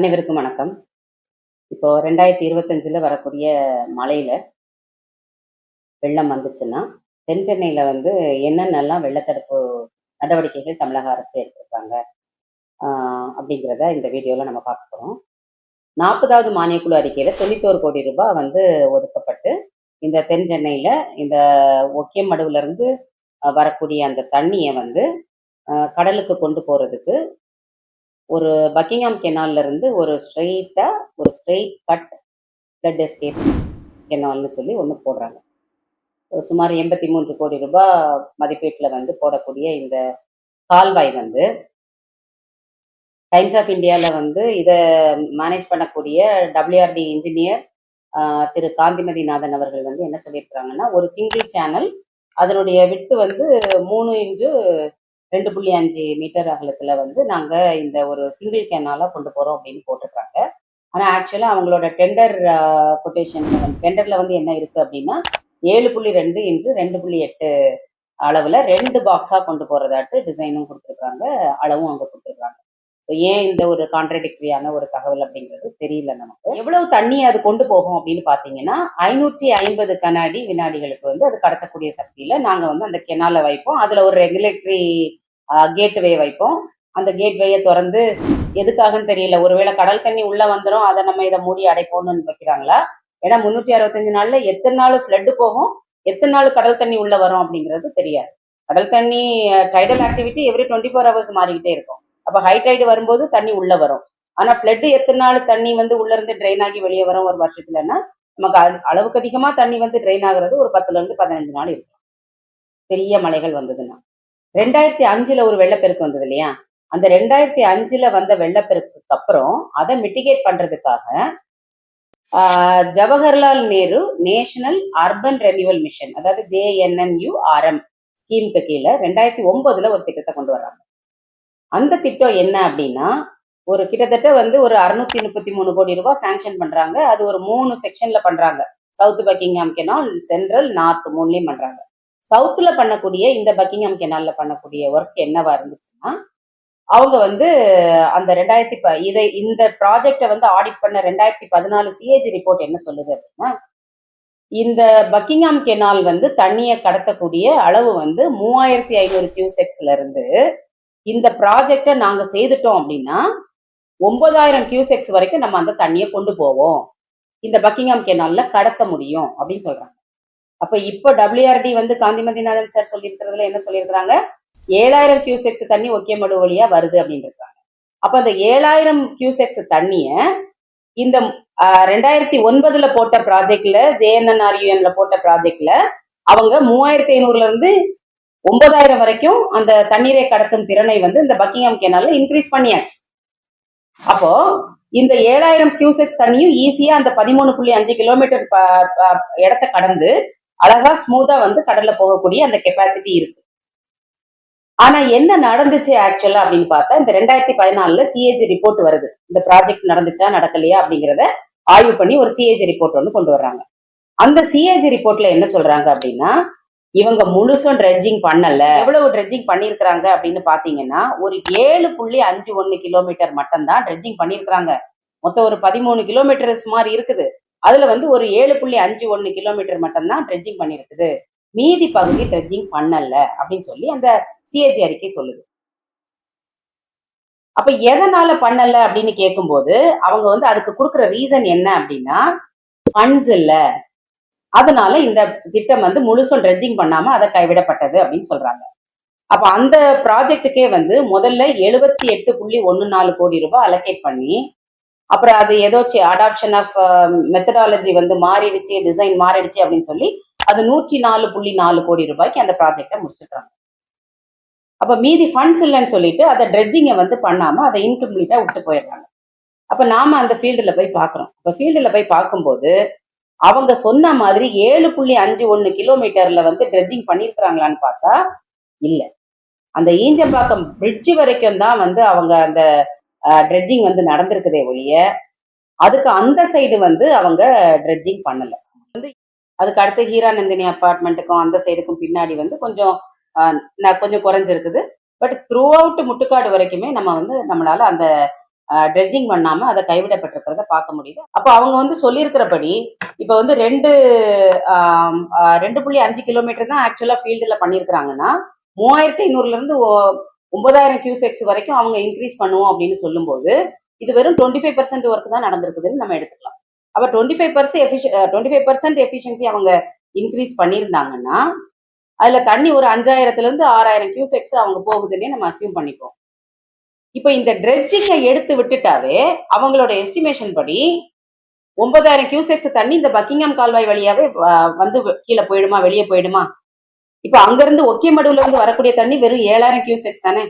அனைவருக்கும் வணக்கம். இப்போ ரெண்டாயிரத்தி இருபத்தஞ்சில் வரக்கூடிய மழையில் வெள்ளம் வந்துச்சுன்னா தென் சென்னையில் வந்து என்னென்னலாம் வெள்ளத்தடுப்பு நடவடிக்கைகள் தமிழக அரசு எடுத்திருக்காங்க ஆஹ் அப்படிங்கிறத இந்த வீடியோவில் நம்ம பார்க்க போகிறோம் நாற்பதாவது மானியக்குழு அறிக்கையில் தொண்ணூத்தோரு கோடி ரூபாய் வந்து ஒதுக்கப்பட்டு இந்த தென் சென்னையில் இந்த ஒக்கியமடுவுலேருந்து வரக்கூடிய அந்த தண்ணியை வந்து ஆஹ் கடலுக்கு கொண்டு போகிறதுக்கு ஒரு பக்கிங்ஹாம் கெனால்ல இருந்து ஒரு ஸ்ட்ரெயிட்டா ஒரு ஸ்ட்ரெயிட் கட் பிளட் எஸ்கேப் கெனால்னு சொல்லி ஒன்று போடுறாங்க. சுமார் எண்பத்தி மூன்று கோடி ரூபாய் மதிப்பீட்டில் வந்து போடக்கூடிய இந்த கால்வாய் வந்து டைம்ஸ் ஆஃப் இந்தியாவில் வந்து இதை மேனேஜ் பண்ணக்கூடிய டபிள்யூஆர்டி இன்ஜினியர் திரு காந்திமதிநாதன் அவர்கள் வந்து என்ன சொல்லியிருக்கிறாங்கன்னா ஒரு சிங்கிள் சேனல் அதனுடைய விட்டு வந்து மூணு இன்ச்சு ரெண்டு புள்ளி அஞ்சு மீட்டர் அகலத்துல வந்து நாங்க இந்த ஒரு சிங்கிள் கேனால கொண்டு போறோம் அப்படின்னு போட்டுருக்காங்க. ஆனா ஆக்சுவலா அவங்களோட டெண்டர் கொட்டேஷன் டெண்டர்ல வந்து என்ன இருக்கு அப்படின்னா ஏழு புள்ளி ரெண்டு இன்ச்சு ரெண்டு புள்ளி எட்டு அளவுல ரெண்டு பாக்ஸா கொண்டு போறதாட்டு டிசைனும் கொடுத்துருக்காங்க அளவும் அங்க கொடுத்துருக்காங்க. ஸோ ஏன் இந்த ஒரு கான்ட்ரடிக்டரியான ஒரு தகவல் அப்படிங்கிறது தெரியல நமக்கு. எவ்வளவு தண்ணி அது கொண்டு போகும் அப்படின்னு பாத்தீங்கன்னா ஐநூற்றி ஐம்பது கண்ணாடி வினாடிகளுக்கு வந்து அது கடத்தக்கூடிய சக்தியில நாங்க வந்து அந்த கெனால வைப்போம். அதுல ஒரு ரெகுலேட்டரி கேட்வே வைப்போம். அந்த கேட்வேயை திறந்து எதுக்காகன்னு தெரியல. ஒருவேளை கடல் தண்ணி உள்ள வந்துடும் அதை நம்ம இதை மூடி அடைப்போம்னு வைக்கிறாங்களா ஏன்னா முன்னூத்தி அறுபத்தஞ்சு நாள்ல எத்தனை நாள் ஃப்ளட்டு போகும் எத்தனை நாள் கடல் தண்ணி உள்ள வரும் அப்படிங்கிறது தெரியாது. கடல் தண்ணி tidal activity every twenty four hours மாறிக்கிட்டே இருக்கும். அப்போ ஹை டைடு வரும்போது தண்ணி உள்ள வரும். ஆனா ஃப்ளட்டு எத்தனை நாள் தண்ணி வந்து உள்ள இருந்து ட்ரெயின் ஆகி வெளியே வரும் ஒரு வருஷத்துலன்னா நமக்கு அளவுக்கு அதிகமா தண்ணி வந்து ட்ரெயின் ஆகுறது ஒரு பத்துல இருந்து பதினஞ்சு நாள் இருக்கும். பெரிய மலைகள் வந்ததுன்னா. ரெண்டாயிரத்தி அஞ்சுல ஒரு வெள்ளப்பெருக்கு வந்தது இல்லையா அந்த ரெண்டாயிரத்தி அஞ்சுல வந்த வெள்ளப்பெருக்குக்கு அப்புறம் அதை மிட்டிகேட் பண்றதுக்காக ஆஹ், Jawaharlal Nehru national urban renewal mission அதாவது ஜேஎன்என்யூஆர்எம் ஸ்கீமுக்கு கீழே ரெண்டாயிரத்தி ஒன்பதுல ஒரு திட்டத்தை கொண்டு வர்றாங்க. அந்த திட்டம் என்ன அப்படின்னா ஒரு கிட்டத்தட்ட வந்து ஒரு அறுநூத்தி முப்பத்தி மூணு கோடி ரூபாய் சாங்ஷன் பண்றாங்க. அது ஒரு மூணு செக்ஷன்ல பண்றாங்க. South Buckingham canal central north மூணுலயும் பண்றாங்க. சவுத்தில் பண்ணக்கூடிய இந்த பக்கிங்ஹாம் கெனாலில் பண்ணக்கூடிய ஒர்க் என்னவா இருந்துச்சுன்னா அவங்க வந்து அந்த ரெண்டாயிரத்தி ப இதை இந்த ப்ராஜெக்டை வந்து ஆடிட் பண்ண ரெண்டாயிரத்தி பதினாலு சிஏஜி ரிப்போர்ட் என்ன சொல்லுது அப்படின்னா இந்த பக்கிங்ஹாம் கெனால் வந்து தண்ணியை கடத்தக்கூடிய அளவு வந்து மூவாயிரத்தி ஐநூறு கியூசெக்ஸ்ல இருந்து இந்த ப்ராஜெக்டை நாங்க செய்துட்டோம் அப்படின்னா ஒன்பதாயிரம் கியூசெக்ஸ் வரைக்கும் நம்ம அந்த தண்ணியை கொண்டு போவோம். இந்த பக்கிங்ஹாம் கெனால்ல கடத்த முடியும் அப்படின்னு சொல்றாங்க. அப்ப இப்போ டபிள்யூஆர்டி வந்து காந்திமதிநாதன் சார் சொல்லியிருக்கிறதுல என்ன சொல்லியிருக்கிறாங்க? ஏழாயிரம் கியூசெக்ஸ் தண்ணி ஒக்கியமடு வழியா வருது அப்படின்னு இருக்காங்க அப்ப அந்த ஏழாயிரம் கியூசெக்ஸ் தண்ணிய இந்த ஆஹ், ரெண்டாயிரத்தி ஒன்பதுல போட்ட ப்ராஜெக்ட்ல ஜேஎன்என்ஆர்யூஎம்ல போட்ட ப்ராஜெக்ட்ல அவங்க மூவாயிரத்தி ஐநூறுல இருந்து ஒன்பதாயிரம் வரைக்கும் அந்த தண்ணீரை கடத்தும் திறனை வந்து இந்த பக்கிங்ஹாம் கேனால இன்க்ரீஸ் பண்ணியாச்சு. அப்போ இந்த ஏழாயிரம் கியூசெக்ஸ் தண்ணியும் ஈஸியா அந்த பதிமூணு புள்ளி அஞ்சு கிலோமீட்டர் ப- இடத்த கடந்து அழகா ஸ்மூத்தா வந்து கடல்ல போகக்கூடிய அந்த கெப்பாசிட்டி இருக்கு. ஆனா என்ன நடந்துச்சு ஆக்சுவலா அப்படின்னு பார்த்தா இந்த ரெண்டாயிரத்தி பதினாலுல சிஏஜி ரிப்போர்ட் வருது. இந்த ப்ராஜெக்ட் நடந்துச்சா நடக்கலையா அப்படிங்கிறத ஆய்வு பண்ணி ஒரு சிஏஜி ரிப்போர்ட் ஒன்று கொண்டு வர்றாங்க. அந்த சிஏஜி ரிப்போர்ட்ல என்ன சொல்றாங்க அப்படின்னா இவங்க முழுசும் ட்ரெட்ஜிங் பண்ணல. எவ்வளவு ட்ரெட்ஜிங் பண்ணியிருக்கிறாங்க அப்படின்னு பாத்தீங்கன்னா ஒரு ஏழு புள்ளி அஞ்சு ஒன்னு கிலோமீட்டர் மட்டும்தான் ட்ரெட்ஜிங் பண்ணியிருக்கிறாங்க. மொத்தம் ஒரு பதிமூணு கிலோமீட்டர் சுமார் இருக்குது. அதுல வந்து ஒரு ஏழு புள்ளி அஞ்சு ஒன்னு கிலோமீட்டர் மட்டும்தான் ட்ரெட்ஜிங் பண்ணியிருக்குது மீதி பகுதி ட்ரெட்ஜிங் பண்ணல அப்படின்னு சொல்லி அந்த சிஏஜி அறிக்கை சொல்லுது. அப்ப எதனால பண்ணல அப்படின்னு கேட்கும்போது அவங்க வந்து அதுக்கு கொடுக்குற ரீசன் என்ன அப்படின்னா ஃபண்ட்ஸ் இல்ல. அதனால இந்த திட்டம் வந்து முழுசும் ட்ரெட்ஜிங் பண்ணாம அதை கைவிடப்பட்டது அப்படின்னு சொல்றாங்க. அப்ப அந்த ப்ராஜெக்ட்டுக்கே வந்து முதல்ல எழுபத்தி எட்டு புள்ளி ஒன்னு நாலு கோடி ரூபாய் அலோகேட் பண்ணி அப்புறம் அது ஏதோ அடாப்ஷன் ஆஃப் மெத்தடாலஜி வந்து மாறிடுச்சு டிசைன் மாறிடுச்சு அப்படின்னு சொல்லி அது நூற்றி நாலு புள்ளி நாலு கோடி ரூபாய்க்கு அந்த ப்ராஜெக்டை முடிச்சிடுறாங்க அப்போ மீதி ஃபண்ட்ஸ் இல்லைன்னு சொல்லிட்டு அதை ட்ரெட்ஜிங்கை வந்து பண்ணாம அதை இன்கம்ப்ளீட்டாக விட்டு போயிடுறாங்க. அப்போ நாம அந்த ஃபீல்டுல போய் பார்க்குறோம். இப்போ ஃபீல்டுல போய் பார்க்கும்போது அவங்க சொன்ன மாதிரி ஏழு புள்ளி அஞ்சு ஒன்னு கிலோமீட்டர்ல வந்து ட்ரெட்ஜிங் பண்ணியிருக்கிறாங்களான்னு பார்த்தா இல்ல. அந்த ஈஞ்சம்பாக்கம் பிரிட்ஜ் வரைக்கும் தான் வந்து அவங்க அந்த ட்ரெட்ஜிங் வந்து நடந்திருக்குதே ஒழிய அதுக்கு அந்த சைடு வந்து அவங்க ட்ரெட்ஜிங் பண்ணல. வந்து அதுக்கு அடுத்து ஹீராநந்தினி அப்பார்ட்மெண்ட்டுக்கும் அந்த சைடுக்கும் பின்னாடி வந்து கொஞ்சம் கொஞ்சம் குறைஞ்சிருக்குது. பட் த்ரூ அவுட் முட்டுக்காடு வரைக்குமே நம்ம வந்து நம்மளால அந்த ட்ரெட்ஜிங் பண்ணாம அதை கைவிடப்பட்டிருக்கிறத பார்க்க முடியுது. அப்போ அவங்க வந்து சொல்லியிருக்கிறபடி இப்போ வந்து ரெண்டு ரெண்டு புள்ளி அஞ்சு கிலோமீட்டர் தான் ஆக்சுவலாக ஃபீல்டில் பண்ணியிருக்கிறாங்கன்னா மூவாயிரத்தி ஐநூறுல இருந்து ஒன்பதாயிரம் கியூசெக்ஸ் வரைக்கும் அவங்க இன்க்ரீஸ் பண்ணுவோம் அப்படின்னு சொல்லும்போது இது வெறும் டுவெண்ட்டி ஃபைவ் பர்சன்ட் ஒர்க் தான் நடந்திருக்குதுன்னு நம்ம எடுத்துக்கலாம். அப்போ டுவெண்ட்டி ஃபைவ் பர்சன்ட் எஃபிஷி டுவெண்ட்டி ஃபைவ் பர்சன்ட் எஃபிஷியன்சி அவங்க இன்க்ரீஸ் பண்ணியிருந்தாங்கன்னா அதில் தண்ணி ஒரு அஞ்சாயிரத்துலேருந்து ஆறாயிரம் கியூசெக்ஸ் அவங்க போகுதுன்னே நம்ம அசியூம் பண்ணிப்போம். இப்போ இந்த ட்ரெட்ஜிங்கை எடுத்து விட்டுட்டாவே அவங்களோட எஸ்டிமேஷன் படி ஒன்பதாயிரம் கியூசெக்ஸ் தண்ணி இந்த பக்கிங்ஹாம் கால்வாய் வழியாவே வந்து கீழே போயிடுமா வெளியே போயிடுமா? இப்போ அங்கிருந்து ஒக்கிமடுவுல இருந்து வரக்கூடிய தண்ணி வெறும் ஏழாயிரம் கியூசெக்ஸ் தானே?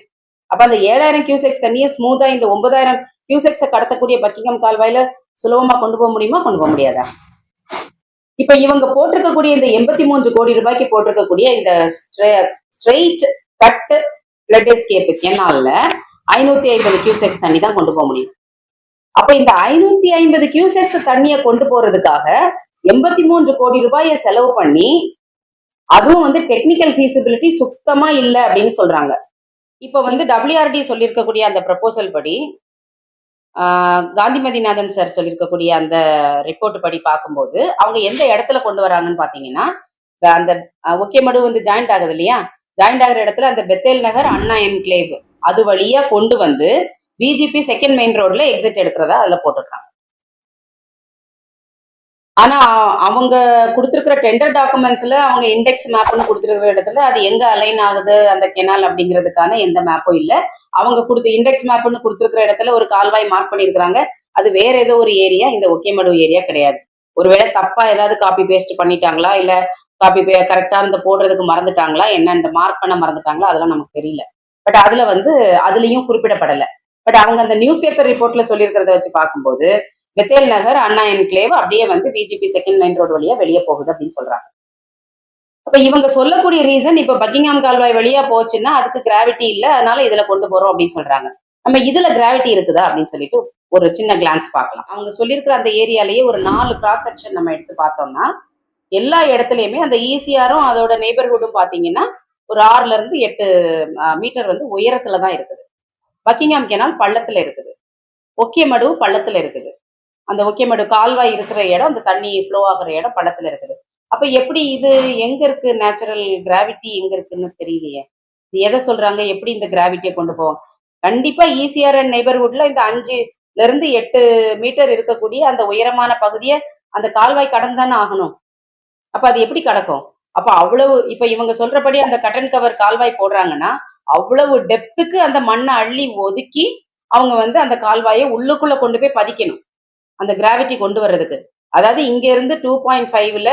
அப்ப அந்த ஏழாயிரம் கியூசெக்ஸ் தண்ணியை ஸ்மூத்தா இந்த ஒன்பதாயிரம் கியூசெக்ஸை கடத்தக்கூடிய பக்கிங்கம் கால்வாயில சுலபமா கொண்டு போக முடியுமா? கொண்டு போக முடியாதா? இப்ப இவங்க போட்டிருக்கக்கூடிய இந்த எண்பத்தி மூன்று கோடி ரூபாய்க்கு போட்டிருக்கக்கூடிய இந்த ஸ்ட்ரெயிட் கட் பிளட் எஸ்கேப் கெனால்ல ஐநூத்தி ஐம்பது கியூசெக்ஸ் தண்ணி தான் கொண்டு போக முடியும். அப்ப இந்த ஐநூத்தி ஐம்பது கியூசெக்ஸ் தண்ணியை கொண்டு போறதுக்காக எண்பத்தி மூன்று கோடி ரூபாயை செலவு பண்ணி அதுவும் வந்து டெக்னிக்கல் ஃபீஸிபிலிட்டி சுத்தமா இல்லை அப்படின்னு சொல்றாங்க. இப்போ வந்து டபிள்யூஆர்டி சொல்லியிருக்கக்கூடிய அந்த ப்ரப்போசல் படி காந்திமதிநாதன் சார் சொல்லியிருக்கக்கூடிய அந்த ரிப்போர்ட் படி பார்க்கும்போது அவங்க எந்த இடத்துல கொண்டு வராங்கன்னு பார்த்தீங்கன்னா அந்த அந்த ஒக்கேமடு வந்து ஜாயிண்ட் ஆகுது இல்லையா? ஜாயிண்ட் ஆகிற இடத்துல அந்த பெத்தேல் நகர் அண்ணா என்கிளேவ் அது வழியா கொண்டு வந்து பிஜிபி செகண்ட் மெயின் ரோட்ல எக்ஸிட் எடுக்கிறதா அதுல போட்டுருக்காங்க. ஆனா அவங்க கொடுத்திருக்கிற டெண்டர் டாக்குமெண்ட்ஸ்ல அவங்க இண்டெக்ஸ் மேப்னு கொடுத்திருக்கிற இடத்துல அது எங்க அலைன் ஆகுது அந்த கெனால் அப்படிங்கிறதுக்கான எந்த மேப்பும் இல்ல. அவங்க கொடுத்த இண்டெக்ஸ் மேப்னு கொடுத்துருக்குற இடத்துல ஒரு கால்வாய் மார்க் பண்ணியிருக்கிறாங்க அது வேற ஏதோ ஒரு ஏரியா இந்த ஒக்கேமடு ஏரியா கிடையாது. ஒருவேளை தப்பா ஏதாவது காப்பி பேஸ்ட் பண்ணிட்டாங்களா இல்ல காப்பி பே கரெக்டா இந்த போடுறதுக்கு மறந்துட்டாங்களா என்னன்னு மார்க் பண்ண மறந்துட்டாங்களா அதெல்லாம் நமக்கு தெரியல. பட் அதுல வந்து அதுலயும் குறிப்பிடப்படல. பட் அவங்க அந்த நியூஸ் பேப்பர் ரிப்போர்ட்ல சொல்லியிருக்கிறத வச்சு பார்க்கும்போது பெத்தேல் நகர் அண்ணா என்க்ளேவ் அப்படியே வந்து பிஜேபி செகண்ட் மெயின் ரோடு வழியா வெளியே போகுது அப்படின்னு சொல்றாங்க. அப்ப இவங்க சொல்லக்கூடிய ரீசன் இப்ப பக்கிங்ஹாம் கால்வாய் வழியா போச்சுன்னா அதுக்கு கிராவிட்டி இல்ல அதனால இதுல கொண்டு போறோம் அப்படின்னு சொல்றாங்க. நம்ம இதுல கிராவிட்டி இருக்குதா அப்படின்னு சொல்லிட்டு ஒரு சின்ன கிளான்ஸ் பார்க்கலாம். அவங்க சொல்லியிருக்கிற அந்த ஏரியாலேயே ஒரு நாலு கிராஸ் செக்ஷன் நம்ம எடுத்து பார்த்தோம்னா எல்லா இடத்துலயுமே அந்த ஈசிஆரும் அதோட நெய்பர்ஹுட்டும் பாத்தீங்கன்னா ஒரு ஆறுல இருந்து எட்டு மீட்டர் வந்து உயரத்துல தான் இருக்குது. பக்கிங்ஹாம் கெனால் பள்ளத்துல இருக்குது. ஒக்கியமடு பள்ளத்துல இருக்குது. அந்த ஒக்கேமேடு கால்வாய் இருக்கிற இடம் அந்த தண்ணி ஃப்ளோ ஆகுற இடம் படத்துல இருக்குது. அப்ப எப்படி இது எங்க இருக்கு நேச்சுரல் கிராவிட்டி எங்க இருக்குன்னு தெரியலையே. இது எதை சொல்றாங்க? எப்படி இந்த கிராவிட்டியை கொண்டு போவோம் கண்டிப்பா ஈசிஆர் அண்ட் நெய்பர்ஹுட்ல இந்த அஞ்சுல இருந்து எட்டு மீட்டர் இருக்கக்கூடிய அந்த உயரமான பகுதியை அந்த கால்வாய் கடந்தானே ஆகணும். அப்ப அது எப்படி கடக்கும்? அப்ப அவ்வளவு இப்ப இவங்க சொல்றபடி அந்த கட்டன் கவர் கால்வாய் போடுறாங்கன்னா அவ்வளவு டெப்த்துக்கு அந்த மண்ணை அள்ளி ஒதுக்கி அவங்க வந்து அந்த கால்வாயை உள்ளுக்குள்ள கொண்டு போய் பதிக்கணும். அந்த கிராவிட்டி கொண்டு வர்றதுக்கு. அதாவது இங்க இருந்து டூ பாயிண்ட் ஃபைவ்ல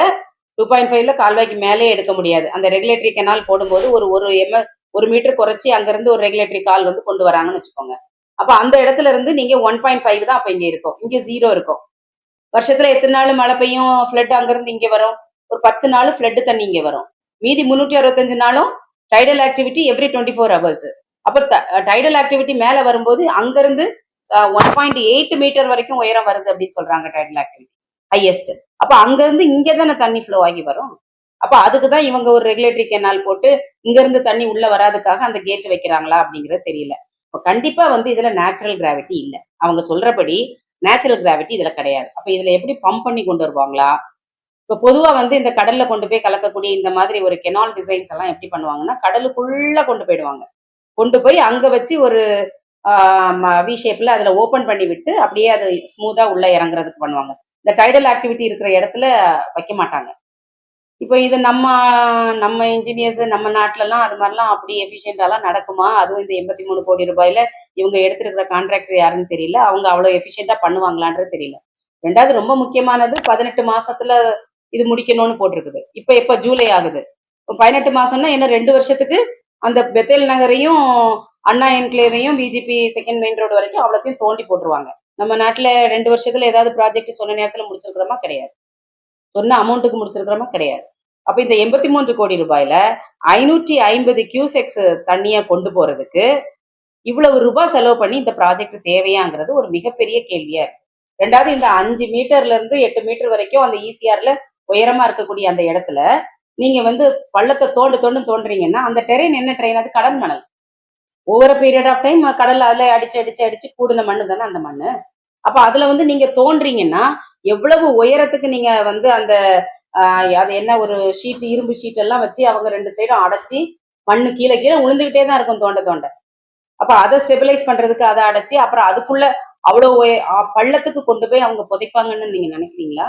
டூ பாயிண்ட் ஃபைவ்ல கால்வாய்க்கு மேலே எடுக்க முடியாது. அந்த ரெகுலேட்டரி கெனால் போடும்போது ஒரு ஒரு எம் ஒரு மீட்டர் குறைச்சி அங்கிருந்து ஒரு ரெகுலேட்டரி கால் வந்து கொண்டு வராங்கன்னு வச்சுக்கோங்க. அப்ப அந்த இடத்துல இருந்து நீங்க ஒன் பாயிண்ட் ஃபைவ் தான் அப்ப இங்க இருக்கும். இங்க ஜீரோ இருக்கும். வருஷத்துல எத்தனை நாள் மழை பெய்யும்? ஃப்ளட் அங்கிருந்து இங்க வரும். ஒரு பத்து நாள் ஃப்ளட்டு தண்ணி இங்க வரும். மீதி முன்னூற்றி அறுபத்தஞ்சு நாளும் tidal activity every twenty four hours அப்ப டைடல் ஆக்டிவிட்டி மேல வரும்போது அங்கிருந்து ஒன் பாயிண்ட் எயிட் மீட்டர் வரைக்கும் உயரம் வருது அப்படின்னு சொல்றாங்க டைடல் ஆக்டிவிட்டி ஹையஸ்ட் அப்ப அங்க இருந்து இங்க தானே தண்ணி ஃப்ளோ ஆகி வரும். அப்ப அதுக்கு தான் இவங்க ஒரு ரெகுலேட்டரி கெனால் போட்டு இங்க இருந்து தண்ணி உள்ள வராதுக்காக அந்த கேட் வைக்கிறாங்களா அப்படிங்கிறது தெரியல. இப்போ கண்டிப்பா வந்து இதுல நேச்சுரல் கிராவிட்டி இல்ல. அவங்க சொல்றபடி நேச்சுரல் கிராவிட்டி இதுல கிடையாது. அப்ப இதுல எப்படி பம்ப் பண்ணி கொண்டு வருவாங்களா? இப்போ பொதுவா வந்து இந்த கடல்ல கொண்டு போய் கலக்கக்கூடிய இந்த மாதிரி ஒரு கெனால் டிசைன்ஸ் எல்லாம் எப்படி பண்ணுவாங்கன்னா கடலுக்குள்ள கொண்டு போயிடுவாங்க. கொண்டு போய் அங்க வச்சு ஒரு வி ஷேப்ல அதுல ஓப்பன் பண்ணி விட்டு அப்படியே அது ஸ்மூத்தா உள்ள இறங்குறதுக்கு பண்ணுவாங்க. இந்த டைடல் ஆக்டிவிட்டி இருக்கிற இடத்துல வைக்க மாட்டாங்க. இப்போ இது நம்ம நம்ம இன்ஜினியர்ஸ் நம்ம நாட்டிலலாம் அது மாதிரிலாம் அப்படி எஃபிஷியண்டாலாம் நடக்குமா? அதுவும் இந்த எண்பத்தி மூணு கோடி ரூபாயில இவங்க எடுத்திருக்கிற கான்ட்ராக்டர் யாருன்னு தெரியல. அவங்க அவ்வளோ எஃபிஷியண்டாக பண்ணுவாங்களான்றது தெரியல. ரெண்டாவது ரொம்ப முக்கியமானது பதினெட்டு மாசத்துல இது முடிக்கணும்னு போட்டிருக்குது. இப்போ எப்போ ஜூலை ஆகுது. பதினெட்டு மாசம்னா என்ன? ரெண்டு வருஷத்துக்கு அந்த பெத்தேல் நகரையும் அண்ணா என்க்ளேவையும் பிஜேபி செகண்ட் மெயின் ரோடு வரைக்கும் அவ்வளோத்தையும் தோண்டி போட்டுருவாங்க. நம்ம நாட்டில் ரெண்டு வருஷத்துல ஏதாவது ப்ராஜெக்ட் சொன்ன நேரத்தில் முடிச்சிருக்கிறோமா? கிடையாது. சொன்ன அமௌண்ட்டுக்கு முடிச்சிருக்கிறோமா? கிடையாது. அப்போ இந்த எண்பத்தி மூன்று கோடி ரூபாயில ஐநூற்றி ஐம்பது கியூசெக்ஸ் தண்ணியை கொண்டு போறதுக்கு இவ்வளவு ரூபாய் செலவு பண்ணி இந்த ப்ராஜெக்ட் தேவையாங்கிறது ஒரு மிகப்பெரிய கேள்வியா இருக்கு. ரெண்டாவது இந்த அஞ்சு மீட்டர்ல இருந்து எட்டு மீட்டர் வரைக்கும் அந்த ஈசிஆர்ல உயரமா இருக்கக்கூடிய அந்த இடத்துல நீங்க வந்து பள்ளத்தை தோண்டு தோண்டு தோண்டுறீங்கன்னா அந்த டெரெயின் என்ன ட்ரெயின் அது கடல் மணல். ஒவ்வொரு பீரியட் ஆஃப் டைம் கடல்ல அதுல அடிச்சு அடிச்சு அடிச்சு கூடின மண்ணு தானே அந்த மண்ணு? அப்ப அதுல வந்து நீங்க தோன்றீங்கன்னா எவ்வளவு உயரத்துக்கு நீங்க வந்து அந்த ஆஹ், அது என்ன ஒரு ஷீட் இரும்பு ஷீட் எல்லாம் வச்சு அவங்க ரெண்டு சைடும் அடைச்சி மண்ணு கீழே கீழே உளுந்துகிட்டே தான் இருக்கும் தோண்ட தோண்ட. அப்ப அதை ஸ்டெபிலைஸ் பண்றதுக்கு அதை அடைச்சி அப்புறம் அதுக்குள்ள அவ்வளவு உய- பள்ளத்துக்கு கொண்டு போய் அவங்க புதைப்பாங்கன்னு நீங்க நினைக்கிறீங்களா?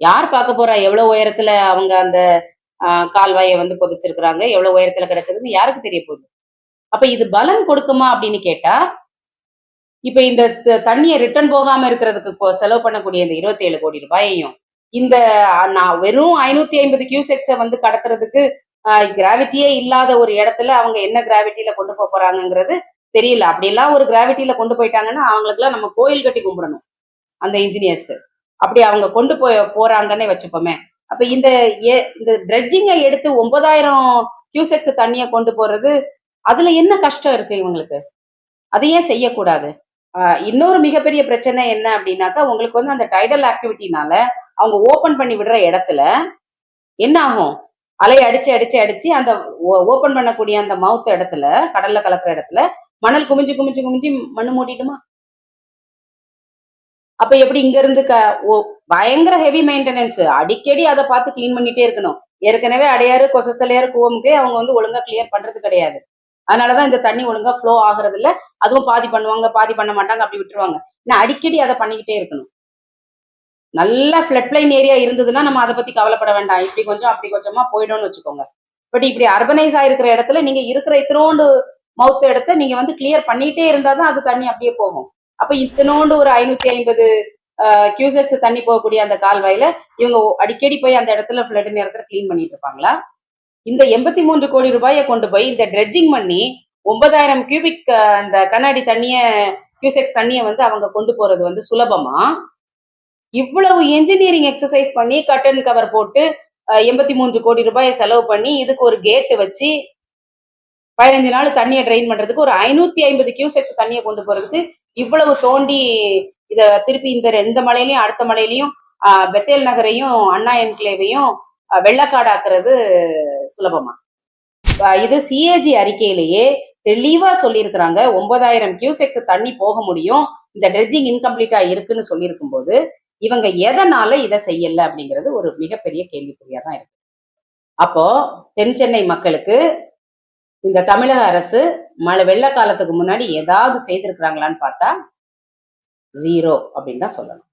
யார் பார்க்க போறா? எவ்வளவு உயரத்துல அவங்க அந்த ஆஹ், கால்வாயை வந்து புதைச்சிருக்கிறாங்க? எவ்வளவு உயரத்துல கிடக்குதுன்னு யாருக்கு தெரிய போகுது? அப்ப இது பலன் கொடுக்குமா அப்படின்னு கேட்டா இப்ப இந்த தண்ணியை ரிட்டர்ன் போகாம இருக்கிறதுக்கு செலவு பண்ணக்கூடிய இந்த இருபத்தி ஏழு கோடி ரூபாயையும் இந்த நான் வெறும் ஐநூத்தி ஐம்பது கியூசெக்ஸை வந்து கடத்துறதுக்கு கிராவிட்டியே இல்லாத ஒரு இடத்துல அவங்க என்ன கிராவிட்டியில கொண்டு போக போறாங்கங்கிறது தெரியல. அப்படிலாம் ஒரு கிராவிட்டியில கொண்டு போயிட்டாங்கன்னா அவங்களுக்குலாம் நம்ம கோயில் கட்டி கும்பிடணும் அந்த இன்ஜினியர்ஸ்க்கு அப்படி அவங்க கொண்டு போய் போறாங்கன்னே வச்சுப்போமே. அப்ப இந்த ஏ- இந்த ட்ரெட்ஜிங்கை எடுத்து ஒன்பதாயிரம் கியூசெக்ஸ் தண்ணியை கொண்டு போறது அதுல என்ன கஷ்டம் இருக்கு இவங்களுக்கு? அதையே செய்யக்கூடாது. ஆஹ் இன்னொரு மிகப்பெரிய பிரச்சனை என்ன அப்படின்னாக்கா உங்களுக்கு வந்து அந்த டைடல் ஆக்டிவிட்டினால அவங்க ஓபன் பண்ணி விடுற இடத்துல என்ன ஆகும்? அலை அடிச்சு அடிச்சு அடிச்சு அந்த ஓபன் பண்ணக்கூடிய அந்த மவுத் இடத்துல கடல்ல கலக்கிற இடத்துல மணல் குமிஞ்சு குமிஞ்சு குமிஞ்சு மண்ணு மூடிடுமா? அப்ப எப்படி இங்க இருந்து க ஓ- பயங்கர ஹெவி மெயின்டெனன்ஸ் அடிக்கடி அதை பார்த்து கிளீன் பண்ணிட்டே இருக்கணும். ஏற்கனவே அடையாறு கொசஸ்தலையாறு கூவமுக்கே அவங்க வந்து ஒழுங்கா கிளியர் பண்றது கிடையாது. அதனாலதான் இந்த தண்ணி ஒழுங்கா ஃப்ளோ ஆகுறது இல்ல அதுவும் பாதி பண்ணுவாங்க பாதி பண்ண மாட்டாங்க அப்படி விட்டுருவாங்க. நான் அடிக்கடி அதை பண்ணிக்கிட்டே இருக்கணும். நல்ல ஃபிளட் பிளைன் ஏரியா இருந்ததுன்னா நம்ம அதை பத்தி கவலைப்பட வேண்டாம். இப்படி கொஞ்சம் அப்படி கொஞ்சமா போயிடும்னு வச்சுக்கோங்க. பட் இப்படி அர்பனைஸ் ஆயிருக்கிற இடத்துல நீங்க இருக்கிற இத்தனோண்டு மவுத் இடத்த நீங்க வந்து கிளியர் பண்ணிட்டே இருந்தாதான் அது தண்ணி அப்படியே போகும். அப்ப இத்தனோண்டு ஒரு ஐநூத்தி ஐம்பது கியூசெக்ஸ் தண்ணி போகக்கூடிய அந்த கால்வாயில இவங்க அடிக்கடி போய் அந்த இடத்துல ஃபிளட் நேரத்துல கிளீன் பண்ணிட்டு இருப்பாங்களா? இந்த எண்பத்தி மூன்று கோடி ரூபாயை கொண்டு போய் இந்த ட்ரெட்ஜிங் பண்ணி ஒன்பதாயிரம் கியூபிக் அந்த கண்ணாடி தண்ணிய கியூசெக்ஸ் தண்ணியை வந்து அவங்க கொண்டு போறது வந்து சுலபமா? இவ்வளவு இன்ஜினியரிங் எக்ஸசைஸ் பண்ணி கட்டன் கவர் போட்டு எண்பத்தி மூன்று கோடி ரூபாயை செலவு பண்ணி இதுக்கு ஒரு கேட்டு வச்சு பதினஞ்சு நாள் தண்ணியை ட்ரெயின் பண்றதுக்கு ஒரு ஐநூத்தி ஐம்பது கியூசெக்ஸ் தண்ணியை கொண்டு போறதுக்கு இவ்வளவு தோண்டி இத திருப்பி இந்த ரெண்டு மலையிலையும் அடுத்த மலையிலையும் ஆஹ், பெத்தேல் நகரையும் அண்ணா என்கிளேவையும் வெள்ளக்காடாக்குறது சுலபமா. இது சிஏஜி அறிக்கையிலேயே தெளிவா சொல்லியிருக்கிறாங்க. ஒன்பதாயிரம் கியூசெக்ஸ் தண்ணி போக முடியும். இந்த ட்ரெட்ஜிங் இன்கம்ப்ளீட்டா இருக்குன்னு சொல்லியிருக்கும் போது இவங்க எதனால இதை செய்யல அப்படிங்கிறது ஒரு மிகப்பெரிய கேள்விக்குறியா தான் இருக்கு. அப்போ தென் சென்னை மக்களுக்கு இந்த தமிழக அரசு மழை வெள்ள காலத்துக்கு முன்னாடி ஏதாவது செய்திருக்கிறாங்களான்னு பார்த்தா ஜீரோ அப்படின்னு தான் சொல்லணும்.